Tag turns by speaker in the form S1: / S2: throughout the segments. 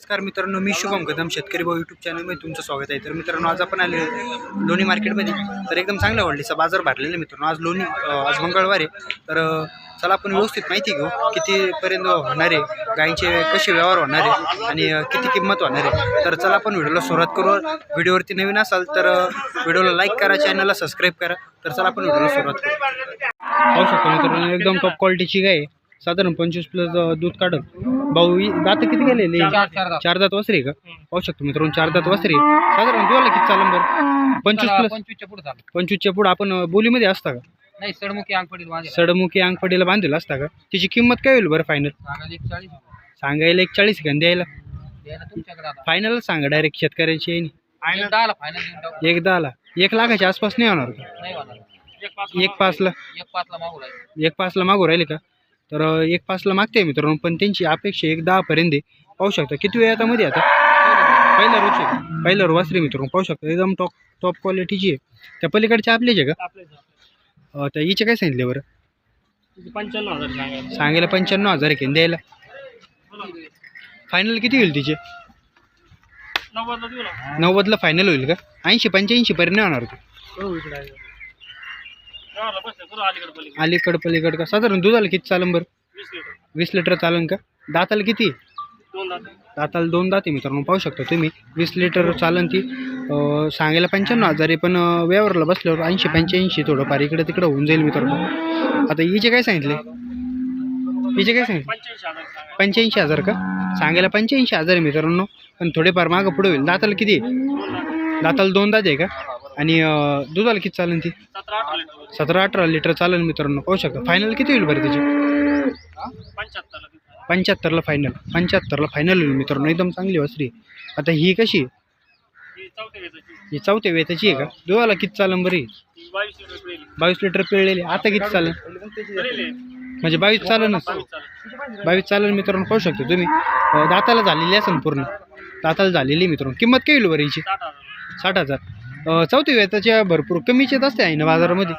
S1: नमस्कार मित्रांनो मी शुभम कदम शेतकरी भाऊ यूट्यूब चॅनलमध्ये तुमचं स्वागत आहे. तर मित्रांनो आज आपण आले लोणी मार्केटमध्ये तर एकदम चांगल्या क्वालिटीचा बाजार भरलेला आहे मित्रांनो. आज लोणी आज मंगळवार आहे. तर चला आपण व्यवस्थित माहिती घेऊ कितीपर्यंत होणार आहे गायींचे कसे व्यवहार होणार आहे आणि किती किंमत होणार आहे. तर चला आपण व्हिडिओला सुरुवात करू. व्हिडिओवरती नवीन असाल तर व्हिडिओला लाईक करा चॅनलला सबस्क्राईब करा. तर चला आपण व्हिडिओला सुरुवात करू. पाहू शकतो मित्रांनो एकदम टॉप क्वालिटीची गाय साधारण पंचवीस प्लस दूध काढत. भाऊ दात किती गेलेले? चार दात. वासरे का? पाहू शकतो मित्रांनो चार दात वासरे. साधारण दुधाला किती चालन बरं? पंचवीस प्लस
S2: पंचवीसच्या पुढे झालं
S1: पंचवीसच्या पुढं आपण बोलीमध्ये असता का?
S2: नाही सडमुखी अंग पडील माझे
S1: सडमुखी अंगपडीला बांधलेला असता का? तिची किंमत काय होईल बरं फायनल
S2: सांगायला एक चाळीस
S1: का? द्यायला?
S2: द्यायला तुमच्याकडे आता.
S1: फायनल सांगा डायरेक्ट शेतकऱ्याची आहे नी.
S2: एक दहाला
S1: एक लाखाच्या आसपास नाही होणार का?
S2: नाही होणार.
S1: एक पाचला.
S2: एक पाचला मागू राहिले
S1: का? तर एक पाचला मागते मित्रांनो पण त्यांची अपेक्षा एक दहापर्यंत आहे. पाहू शकता किती वेळ आता मध्ये आता? पहिला रोज पहिला रो वासरी मित्रांनो पाहू शकता एकदम टॉप टॉप क्वालिटीची आहे. त्या पलीकडच्या आपल्याच आहे का? तर त्या हिचे काय सांगितले बरं?
S2: पंच्याण्णव हजार सांगायला
S1: पंच्याण्णव हजार आहे द्यायला. फायनल किती होईल तिचे?
S2: नव्वदला
S1: फायनल होईल का? ऐंशी पंच्याऐंशी पर्यंत होणार तू
S2: अलीकड
S1: पलीकड का? साधारण दुधाला किती चालन बरं?
S2: वीस लिटर
S1: चालन का? दाताला किती? दाताला दोन दाते मित्रांनो पाहू शकता तुम्ही. वीस लिटर चालन ती. सांगायला पंच्याण्णव हजार आहे पण व्यवहारला बसल्यावर ऐंशी पंच्याऐंशी थोडंफार इकडे तिकडे होऊन जाईल मित्रांनो. आता हिचे काय सांगितले? हिचे काय सांगितले?
S2: पंच्याऐंशी हजार
S1: का? सांगायला पंच्याऐंशी हजार आहे मित्रांनो पण थोडेफार मागं पुढे होईल. दाताला किती आहे? दाताला दोन दात आहे का? आणि अं, दुधाला किती चालेल ती?
S2: सतरा अठरा लिटर
S1: सतरा अठरा लिटर चालेल मित्रांनो. पाहू शकता. फायनल किती होईल बरं त्याची?
S2: पंच्याहत्तरला
S1: पंच्याहत्तरला फायनल पंच्याहत्तरला फायनल होईल मित्रांनो. एकदम चांगली वसरी. आहे. आता ही कशी? आहे?
S2: ही चौथ्या वेचाची
S1: ही चौथ्या वेताची आहे का? दुधाला किती चालन बरी
S2: बावीस लिटर पिळेली
S1: बावीस लिटर पिळलेली. आता किती चालेल?
S2: पिळेली
S1: म्हणजे बावीस चालनच
S2: बावीस चालेल
S1: बावीस चालेल मित्रांनो. पाहू शकतो तुम्ही. अं, दाताला झालेली असेल पूर्ण. दाताला झालेली आहे मित्रांनो. किंमत काय होईल बरं हिची?
S2: साठ हजार
S1: साठ हजार. अं, चौथ्या वेताच्या भरपूर कमीच येत असते आहे ना बाजारामध्ये.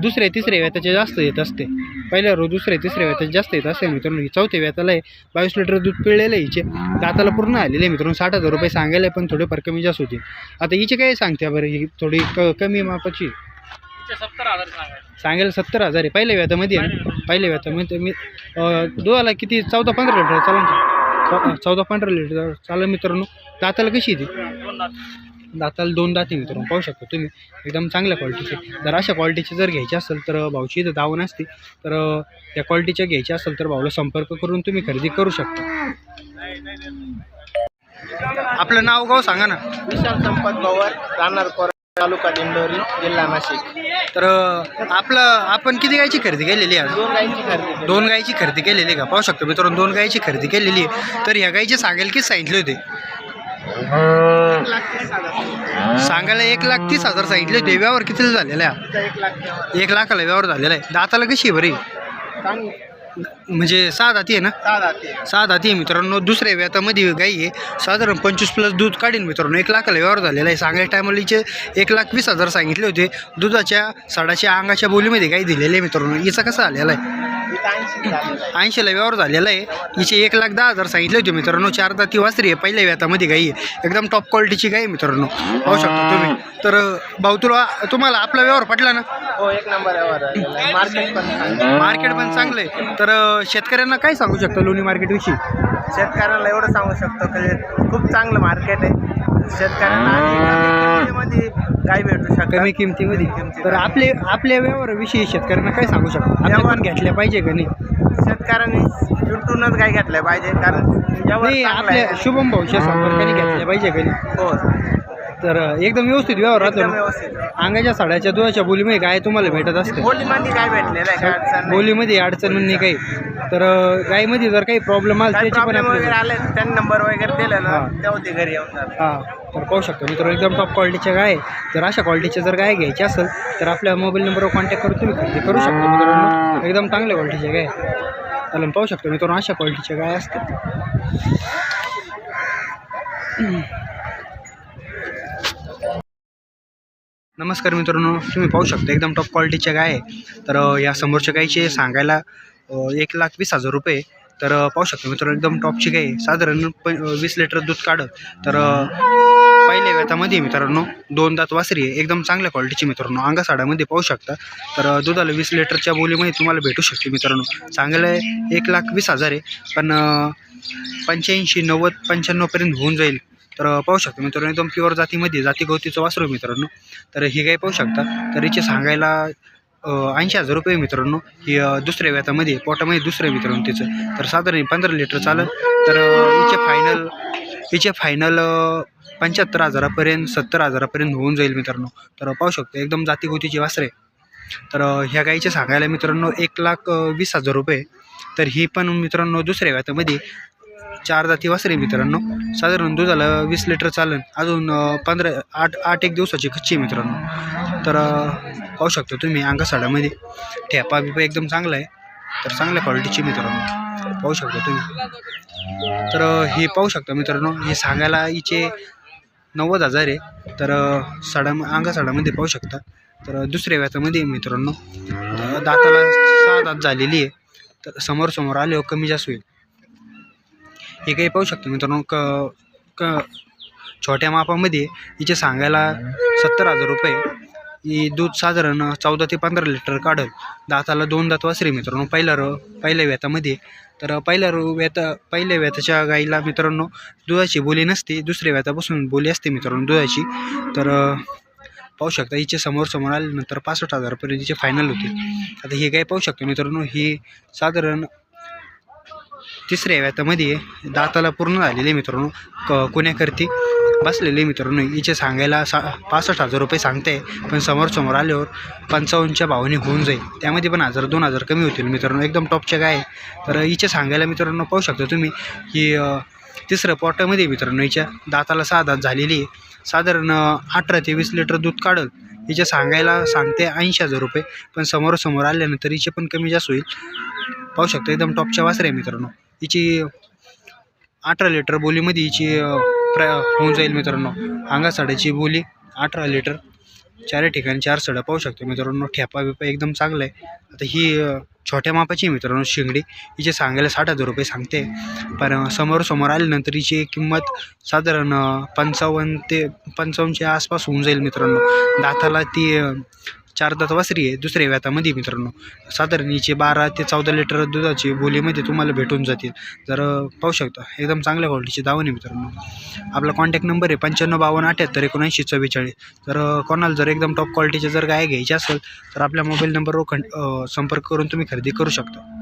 S1: दुसऱ्या तिसऱ्या वेताचे जास्त येत असते. पहिल्या रोज दुसऱ्या तिसऱ्या वेताचे जास्त येत असते मित्रांनो. ही चौथ्या वेताला आहे बावीस लिटर दूध पिळलेलं आहे. हिचे दाताला पूर्ण आलेले आहे मित्रांनो. साठ हजार रुपये सांगायला पण थोडेफार कमी जास्त होते. आता हिचे काय सांगते बरं? ही थोडी क कमी मापाची.
S2: तिचे सत्तर हजार सांगायला.
S1: सत्तर हजार आहे. पहिल्या व्यातामध्ये आहे ना? पहिल्या व्यातामध्ये मी दुधाला किती? चौदा पंधरा लिटर चालेल? चौदा पंधरा लिटर चालेल मित्रांनो. दाताला कशी आहे ती
S2: दोन लाख
S1: दाताला दोन दाते मित्रांनो पाहू शकता तुम्ही. एकदम चांगल्या क्वालिटीचे जर अशा क्वालिटीचे जर घ्यायचे असेल तर भाऊची इथं दावण असते. तर त्या क्वालिटीच्या घ्यायच्या असेल तर भाऊला संपर्क करून तुम्ही खरेदी करू शकता. आपलं नाव गाव सांगा ना.
S3: विशाल संपत पवार राहणार कोर तालुका दिंडोरी जिल्हा नाशिक.
S1: तर आपलं आपण किती गायची खरेदी केलेली आहे
S3: दोन गायींची खरेदी
S1: दोन गायची खरेदी केलेली आहे का? पाहू शकतो मित्रांनो दोन गायची खरेदी केलेली आहे. तर ह्या गायचे सांगायला किती सांगितले होते. सांगायला एक लाख तीस हजार सांगितले. होते व्यवहार कितीला झालेला आहे
S3: एक
S1: लाखाला व्यवहार झालेला आहे. दाताला कशी आहे बरी? म्हणजे सहा दाती आहे ना?
S3: सहा
S1: दाती आहे. मित्रांनो. दुसऱ्या व्यातामध्ये गाई आहे. साधारण पंचवीस प्लस दूध काढीन मित्रांनो. एक लाखाला व्यवहार झालेला आहे. सांगायच्या टायमाला एक लाख वीस हजार सांगितले होते. दुधाच्या साडाच्या अंगाच्या बोलीमध्ये गाई दिलेले आहे मित्रांनो. हिचा कसा आलेला आहे? ऐंशीला. व्यवहार झालेला आहे. हिचे एक लाख दहा हजार सांगितले होते मित्रांनो. चार दाती वासरी आहे. पहिल्या व्यातामध्ये गाई आहे. एकदम टॉप क्वालिटीची गाई आहे मित्रांनो. पाहू शकता तुम्ही. तर भाऊ तुला तुम्हाला आपला व्यवहार पटला ना?
S3: हो एक नंबर आहे. मार्केट पण चांगलं.
S1: मार्केट पण चांगलं आहे. तर शेतकऱ्यांना काय सांगू शकता लोणी मार्केटविषयी
S3: शेतकऱ्यांना एवढं सांगू शकतो की खूप चांगलं मार्केट आहे. शेतकऱ्यांना किमतीमध्ये गाय भेटू शकतात?
S1: कमी किमतीमध्ये. तर आपले आपल्या व्यवहाराविषयी शेतकऱ्यांना काय सांगू शकता?
S3: व्यवहार-
S1: घेतल्या पाहिजे का नाही?
S3: शेतकऱ्यांनी जुटूनच गाय घेतल्या पाहिजे? कारण व्यवहार
S1: नाही
S3: चांगला
S1: आपल्या
S3: आहे.
S1: शुभम भाऊच्या संपर्काने घेतल्या पाहिजे का नाही?
S3: हो.
S1: तर एकदम व्यवस्थित व्यवहार राहतो
S3: एकदम
S1: ना.
S3: व्यवस्थित
S1: अंगाच्या साड्याच्या दुधाच्या बोलीमध्ये गाय तुम्हाला भेटत असते
S3: बोलीमध्ये काय भेटलेलं आहे काय अडचण नाही.
S1: बोलीमध्ये अडचण नाही काही तर अं, गायमध्ये जर काही प्रॉब्लेम आला त्याची पण
S3: प्रॉब्लेम वगैरे
S1: आपल्याला
S3: आले त्यांनी नंबर वगैरे दिला ना
S1: हा.
S3: तेव्हा ते घरी येऊन जातात
S1: हां तर पाहू शकतो मित्र एकदम टॉप क्वालिटीच्या गाय आहे. जर अशा क्वालिटीच्या जर गाय घ्यायची असेल तर आपल्या मोबाईल नंबरवर कॉन्टॅक्ट करून तुम्ही खरेदी करू शकता मित्रांनो एकदम चांगल्या क्वालिटीच्या गाय आहे. चालेल पाहू शकतो मित्रांनो अशा क्वालिटीच्या गाय असतात नमस्कार मित्रांनो तुम्ही पाहू शकता एकदम टॉप क्वालिटीच्या गाय आहे. तर या समोरच्या गायचे सांगायला एक लाख वीस हजार रुपये तर पाहू शकता मित्रांनो एकदम टॉपची गाय साधारण प वीस लिटर दूध काढत. तर पहिल्या व्यतामध्ये मित्रांनो दोन दात वासरी आहे. एकदम चांगल्या क्वालिटीची मित्रांनो अंगासाडामध्ये पाहू शकता. तर दुधाला वीस लिटरच्या बोलीमध्ये तुम्हाला भेटू शकते मित्रांनो. चांगलं आहे एक लाख वीस हजार आहे. पण पंच्याऐंशी नव्वद पंच्याण्णवपर्यंत होऊन जाईल. तर पाहू शकता मित्रांनो एकदम प्युअर जातीमध्ये जाती गवतीचं वासरू मित्रांनो. तर ही गाय पाहू शकता. तर हिचे सांगायला ऐंशी हजार रुपये मित्रांनो. ही दुसऱ्या व्यातामध्ये पोटामध्ये दुसरं मित्रांनो तिचं तर साधारण पंधरा लिटर चालेल. तर हिचे फायनल हिचे फायनल पंच्याहत्तर हजारापर्यंत सत्तर हजारापर्यंत होऊन जाईल मित्रांनो. तर पाहू शकतो एकदम जातीगोतीची वासरे तर ह्या गाईचे सांगायला मित्रांनो एक लाख वीस हजार रुपये. तर ही पण मित्रांनो दुसऱ्या व्यातामध्ये चार जाती वासरे मित्रांनो. साधारण दुधाला वीस लिटर चालेल अजून पंधरा आठ आठ एक दिवसाची कच्ची आहे मित्रांनो. तर पाहू शकतो तुम्ही अंगासाडामध्ये. ठेपा बिपा एकदम चांगला आहे. तर चांगल्या क्वालिटीची मित्रांनो. पाहू शकता तुम्ही. तर हे पाहू शकता मित्रांनो हे सांगायला हिचे नव्वद हजार आहे. तर साडा अंगासाडामध्ये पाहू शकता. तर दुसऱ्या व्यातामध्ये मित्रांनो दाताला सहा दात झालेली आहे. तर समोर समोर आले कमी जास्त होईल. हे काही पाहू शकतो मित्रांनो क क छोट्या मापामध्ये हिचे सांगायला सत्तर हजार रुपये. ही दूध साधारण चौदा ते पंधरा लिटर काढल. दाताला दोन दात वासरी मित्रांनो पहिल्या र पहिल्या व्यातामध्ये तर पहिल्या रो व्यता पहिल्या व्याताच्या गाईला मित्रांनो दुधाची बोली नसते. दुसऱ्या व्यातापासून बोली असते मित्रांनो दुधाची. तर पाहू शकता हिचे समोर समोर आल्यानंतर पासष्ट हजारपर्यंत हिचे फायनल होते आता हे काय पाहू शकतो मित्रांनो ही साधारण तिसऱ्या व्यातामध्ये दाताला पूर्ण झालेले आहे मित्रांनो क कुण्याकरती बसलेले मित्रांनो हिचे सांगायला सा पासष्ट हजार रुपये सांगते पण समोर समोर आल्यावर पंचावन्नच्या भावाने होऊन जाईल. त्यामध्ये पण हजार दोन हजार कमी होतील मित्रांनो एकदम टॉपच्या काय आहे. तर हिचे सांगायला मित्रांनो पाहू शकता तुम्ही ही तिसरं पॉटामध्ये मित्रांनो हिच्या दाताला सहा दात झालेली आहे. साधारण अठरा ते वीस लिटर दूध काढल हिचे सांगायला सांगते ऐंशी हजार रुपये पण समोरासमोर आल्यानंतर हिचे पण कमी जास्त होईल. पाहू शकता एकदम टॉपच्या वासरे मित्रांनो. हिची अठरा लिटर बोलीमध्ये हिची प्रा प्र होऊन जाईल मित्रांनो. अंगा साड्याची बोली अठरा लिटर. चार ठिकाणी चार सडा पाहू शकतो मित्रांनो. ठेपा बिपा एकदम चांगला आहे. आता ही छोट्या मापाची आहे मित्रांनो शिंगडी. हिचे सांगायला साठ हजार रुपये सांगते. पण समोर समोर आल्यानंतर हिची किंमत साधारण पंचावन्न ते पंचावन्नच्या आसपास होऊन जाईल मित्रांनो. दाताला ती चार दात वासरी आहे दुसऱ्या व्यातामध्ये मित्रांनो. साधारण हिचे बारा ते चौदा लिटर दुधाची बोलीमध्ये तुम्हाला भेटून जातील. जर पाहू शकता एकदम चांगल्या क्वालिटीची दावण आहे मित्रांनो. आपला कॉन्टॅक्ट नंबर आहे पंच्याण्णव बावन्न अठ्याहत्तर एकोणऐंशी चव्वेचाळीस. तर कोणाला जर एकदम टॉप क्वालिटीचे जर गाय घ्यायची असेल तर आपल्या मोबाईल नंबरवर खंड संपर्क करून तुम्ही खरेदी करू शकता.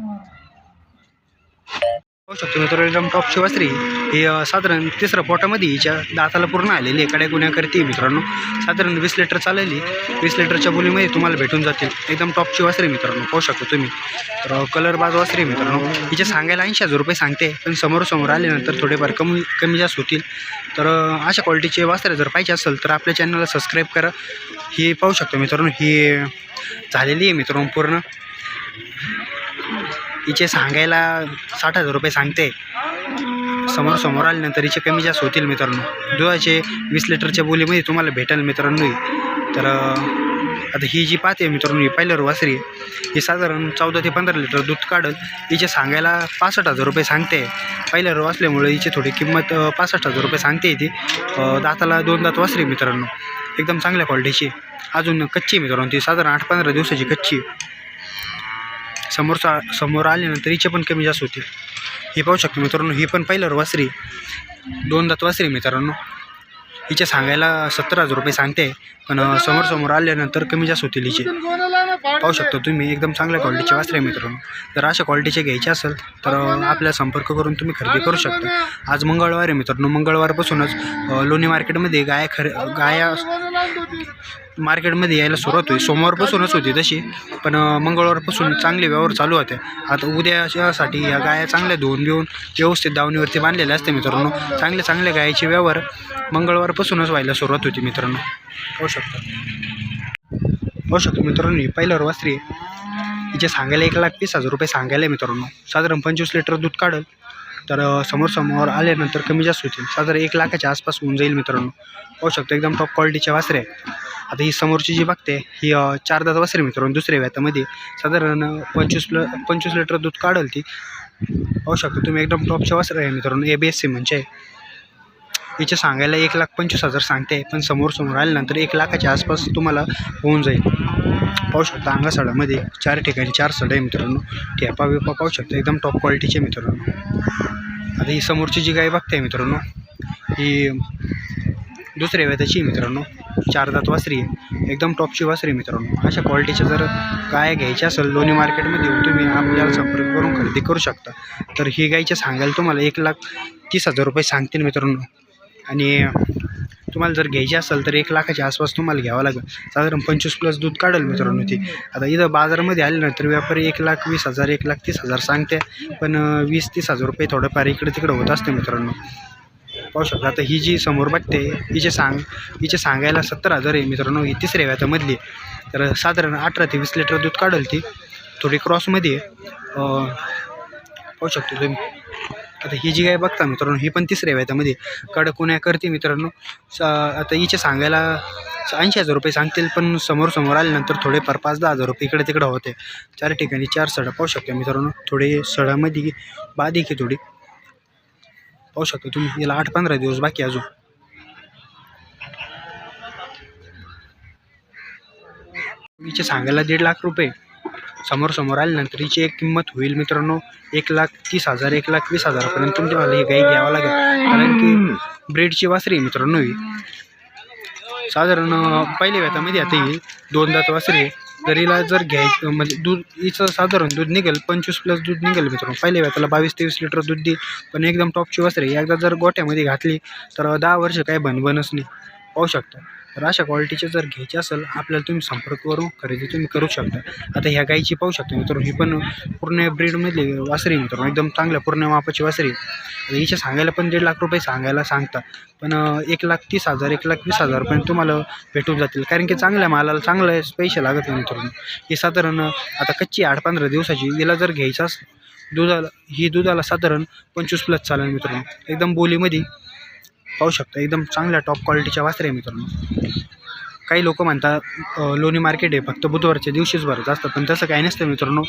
S1: पाहू शकतो मित्र एकदम टॉपची वस्त्री ही साधारण तिसऱ्या पोटामध्ये हिच्या दाताला पूर्ण आलेली आहे कड्या गुन्ह्या करते मित्रांनो. साधारण वीस लिटर चालेली वीस लिटरच्या बोलीमध्ये तुम्हाला भेटून जातील. एकदम टॉपची वस्त्री मित्रांनो पाहू शकतो तुम्ही. तर कलर बाज वस्त्री मित्रांनो. हिचे सांगायला ऐंशी हजार रुपये सांगते पण समोर आल्यानंतर थोडेफार कमी कमी जास्त होतील. तर अशा क्वालिटीचे वस्त्रे जर पाहिजे असेल तर आपल्या चॅनलला सबस्क्राईब करा. ही पाहू शकतो मित्रांनो ही झालेली आहे मित्रांनो पूर्ण. हिचे सांगायला साठ हजार रुपये सांगते. समोर समोर आल्यानंतर हिचे कमी जास्त होतील मित्रांनो. दुधाचे वीस लिटरच्या बोलीमध्ये तुम्हाला भेटेल मित्रांनो तर आता ही जी पाहते मित्रांनो ही पहिल्यावर वासरी ही साधारण चौदा ते पंधरा लिटर दूध काढल हिचे सांगायला पासष्ट हजार रुपये सांगते. पहिल्यावर वाचल्यामुळे हिची थोडी किंमत पासष्ट हजार रुपये सांगते ती. दाताला दोन दात वासरी मित्रांनो. एकदम चांगल्या क्वालिटीची अजून कच्ची आहे मित्रांनो ती. साधारण आठ पंधरा दिवसाची कच्ची समोरचा समोर आल्यानंतर हिचे पण कमी जास्त होतील. ही पाहू शकतो मित्रांनो ही पण पहिल्यावर वासरी. दोन दात वासरी मित्रांनो. हिचे सांगायला सत्तर हजार रुपये सांगते पण समोरसमोर समोर समोर आल्यानंतर कमी जास्त होतील हिचे. पाहू शकतो तुम्ही एकदम चांगल्या क्वालिटीचे वासरे मित्रांनो. जर अशा क्वालिटीचे घ्यायचे असेल तर अं, आपल्याला संपर्क करून तुम्ही खरेदी करू शकता. आज मंगळवार आहे मित्रांनो मंगळवारपासूनच लोणी मार्केटमध्ये गाया खरे गाया मार्केटमध्ये यायला सुरुवात होईल सोमवारपासूनच होती तशी. पण मंगळवारपासून चांगले व्यवहार चालू होते. आता उद्याच्यासाठी या गाया चांगल्या धुवून घेऊन व्यवस्थित दावणीवरती बांधलेल्या असते मित्रांनो. चांगल्या चांगल्या गायाचे व्यवहार मंगळवारपासूनच व्हायला सुरुवात होती मित्रांनो. होऊ शकतं. होऊ शकतो मित्रांनो ही पहिल्यावर वासरी आहे. हिचे सांगायला एक लाख तीस हजार रुपये सांगायला मित्रांनो. साधारण पंचवीस लिटर दूध काढल. तर समोर समोर आल्यानंतर कमी जास्त होतील. साधारण एक लाखाच्या आसपास होऊन जाईल मित्रांनो. पाहू शकतो एकदम टॉप क्वालिटीच्या वासरे आहे आता ही समोरची जी बघते ही चार दात वासरे मित्रांनो दुसऱ्या व्यातामध्ये. साधारण पंचवीस ल पंचवीस लिटर दूध काढल ती. पाहू शकतो तुम्ही एकदम टॉपच्या वासरे आहे मित्रांनो ए बी एस सी म्हणजे. हिचे सांगायला एक लाख पंचवीस हजार सांगते पण समोर समोर आल्यानंतर एक लाखाच्या आसपास तुम्हाला होऊन जाईल. पाहू शकता अंगासाडामध्ये चार ठिकाणी चार सड आहे मित्रांनो. ठेपा बिपा पाहू शकता एकदम टॉप क्वालिटीचे मित्रांनो. आता ही समोरची जी गाय बघताय मित्रांनो ही दुसऱ्या वेताची मित्रांनो. चार दात वासरी आहे एकदम टॉपची वासरी आहे मित्रांनो. अशा क्वालिटीच्या जर गाय घ्यायच्या असेल लोणी मार्केटमध्ये येऊन तुम्ही आपल्याला संपर्क करून खरेदी करू शकता. तर ही गायच्या सांगायला तुम्हाला एक लाख तीस हजार रुपये सांगतील मित्रांनो. आणि तुम्हाला जर घ्यायची असेल तर एक लाखाच्या आसपास तुम्हाला घ्यावं लागेल. साधारण पंचवीस प्लस दूध काढेल मित्रांनो ती. आता इथं बाजारामध्ये आल्यानंतर व्यापारी एक लाख वीस हजार एक लाख तीस हजार सांगते. पण वीस तीस हजार रुपये थोडंफार इकडे तिकडे होत असते मित्रांनो. पाहू शकता आता ही जी समोर बघते हिचे सांग हिचे सांगायला सत्तर हजार आहे मित्रांनो ही तिसऱ्या व्यातामधली तर साधारण अठरा ते वीस लिटर दूध काढेल ती. थोडी क्रॉसमध्ये आहे पाहू शकतो तुम्ही. आता ही जी गाय बघता मित्रांनो ही पण तिसऱ्या व्यातामध्ये कडक कुण्या करते मित्रांनो. स आता हिचे सांगायला ऐंशी हजार रुपये सांगतील पण समोर समोर आल्यानंतर थोडेफार पाच दहा हजार रुपये इकडे तिकडे होते. चार ठिकाणी चार सडा पाहू शकता मित्रांनो. थोडे सडामध्ये बाधिक आहे थोडी. पाहू शकता तुम्ही याला आठ पंधरा दिवस बाकी अजून. हिचे सांगायला दीड लाख रुपये. समोर समोर आल्यानंतर हिची एक किंमत होईल मित्रांनो एक लाख तीस हजार एक लाख वीस हजारापर्यंत तुम्हाला ही गाई घ्यावं लागेल. कारण की ब्रेडची वासरी मित्रांनो ही. साधारण पहिल्या व्यातामध्ये आता ही दोन दात वासरी आहे. तर हिला जर घ्यायचं म्हणजे दूध हिचं साधारण दूध निघेल पंचवीस प्लस दूध निघेल मित्रांनो. पहिल्या व्याताला बावीस तेवीस लिटर दूध देईल. पण एकदम टॉपची वासरी एकदा जर गोठ्यामध्ये घातली तर दहा वर्ष काही बनबनच नाही. पाहू शकता. तर अशा क्वालिटीचे जर घ्यायचे असेल आपल्याला तुम्ही संपर्क करून खरेदी तुम्ही करू शकता. आता ह्या गाईची पाहू शकता मित्रांनो ही पण पूर्ण ब्रीडमधली वासरी मित्रांनो एकदम चांगल्या पूर्ण मापाची वासरी आता हिचे सांगायला पण दीड लाख रुपये सांगायला सांगता पण एक लाख तीस हजार एक लाख वीस हजारपर्यंत तुम्हाला भेटून जातील. कारण की चांगल्या मालाला चांगले पैसे लागत नाही मित्रांनो. ही साधारण आता कच्ची आठ पंधरा दिवसाची हिला जर घ्यायचं दुधाला ही दुधाला साधारण पंचवीस प्लस चालेल मित्रांनो. एकदम बोलीमध्ये पाहू शकता एकदम चांगल्या टॉप क्वालिटीच्या वासरे आहे मित्रांनो. काही लोक म्हणतात लोणी मार्केट आहे फक्त बुधवारच्या दिवशीच भरत असतं पण तसं काही नसतं मित्रांनो.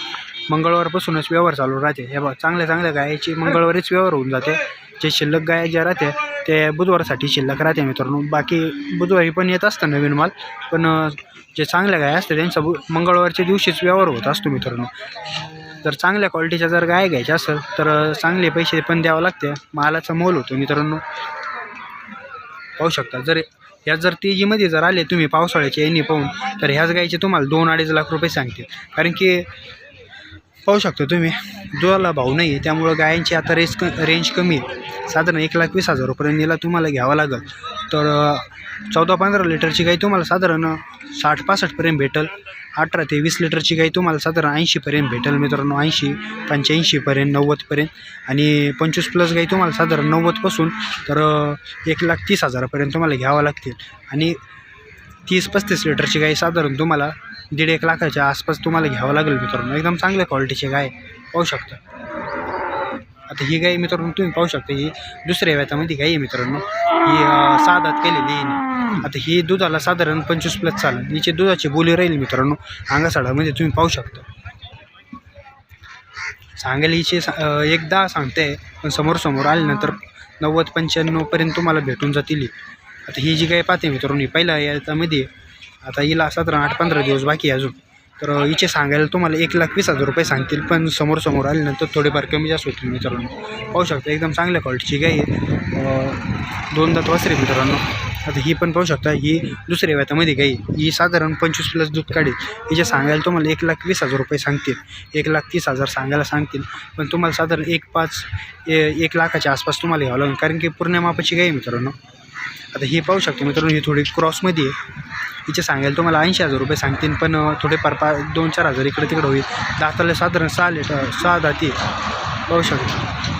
S1: मंगळवारपासूनच व्यवहार चालू राहते. हे बघ चांगल्या चांगल्या गायाची मंगळवारीच व्यवहार होऊन जाते. जे शिल्लक गाया ज्या राहते ते बुधवारसाठी शिल्लक राहते मित्रांनो. बाकी बुधवारी पण येत असतं नवीन माल पण जे चांगल्या गाय असतात त्यांचा बु मंगळवारच्या दिवशीच व्यवहार होत असतो मित्रांनो. जर चांगल्या क्वालिटीच्या जर गाय घ्यायच्या असेल तर चांगले पैसे पण द्यावं लागते. मालाचा मोल होतो मित्रांनो. पाहू शकता. जर ह्या जर तेजीमध्ये जर आले तुम्ही पावसाळ्याच्या यांनी पाहून तर ह्याच गाईचे तुम्हाला दोन अडीच लाख रुपये सांगतील. कारण की पाहू शकता तुम्ही दुधाला भाव नाही आहे त्यामुळं गायांची आता रेंज क रेंज कमी आहे. साधारण एक लाख वीस हजार रुपयेला तुम्हाला घ्यावं लागेल. तर चौदा पंधरा लिटरची गाई तुम्हाला साधारण साठ पासष्टपर्यंत भेटेल. अठरा ते वीस लिटरची गाई तुम्हाला साधारण ऐंशीपर्यंत भेटेल मित्रांनो. ऐंशी पंच्याऐंशीपर्यंत नव्वदपर्यंत आणि पंचवीस प्लस गाई तुम्हाला साधारण नव्वदपासून तर एक लाख तीस हजारापर्यंत तुम्हाला घ्यावं लागतील. आणि तीस पस्तीस लिटरची गाय साधारण तुम्हाला दीड एक लाखाच्या आसपास तुम्हाला घ्यावं लागेल मित्रांनो. एकदम चांगल्या क्वालिटीची गाय पाहू शकता. आता ही गाय मित्रांनो तुम्ही पाहू शकता ही दुसऱ्या व्यातामध्ये गाय आहे मित्रांनो. ही अं, केलेली आहे. आता ही दुधाला साधारण पंचवीस प्लस चालेल. हिची दुधाची बोली राहील मित्रांनो. अंगासाडामध्ये म्हणजे तुम्ही पाहू शकता. सांगायला हिचे सा- एकदा सांगते पण समोर समोर आल्यानंतर नव्वद पंच्याण्णवपर्यंत तुम्हाला भेटून जातील ही. आता ही जी गाय पाहते मित्रांनो ही पहिल्या याच्यामध्ये आता हिला साधारण आठ पंधरा दिवस बाकी अजून. तर हिचे सांगायला तुम्हाला एक लाख वीस हजार रुपये सांगतील पण समोर समोर आल्यानंतर थोडेफार कमी जास्त होतील मित्रांनो. पाहू शकता एकदम चांगल्या क्वालिटीची गाय आहे. दोनदा दोन दात वासरे मित्रांनो. आता ही पण पाहू शकता ही दुसऱ्या व्यातामध्ये गाई. ही साधारण पंचवीस प्लस दूध काढेल. हिचे सांगायला तुम्हाला एक लाख वीस हजार रुपये सांगतील. एक लाख तीस हजार सांगायला सांगतील. पण तुम्हाला साधारण एक पाच ए- एक लाखाच्या आसपास तुम्हाला घ्यावं लागेल. कारण की पूर्ण मापाची आहे मित्रांनो. आता ही पाहू शकतो मित्रांनो ही थोडी क्रॉसमध्ये आहे. हिचे सांगायला तुम्हाला ऐंशी हजार रुपये सांगतील पण थोडेफार पा दोन चार हजार इकडे तिकडे होईल. दाताला साधारण सहा लिटर सहा दाती पाहू शकतो.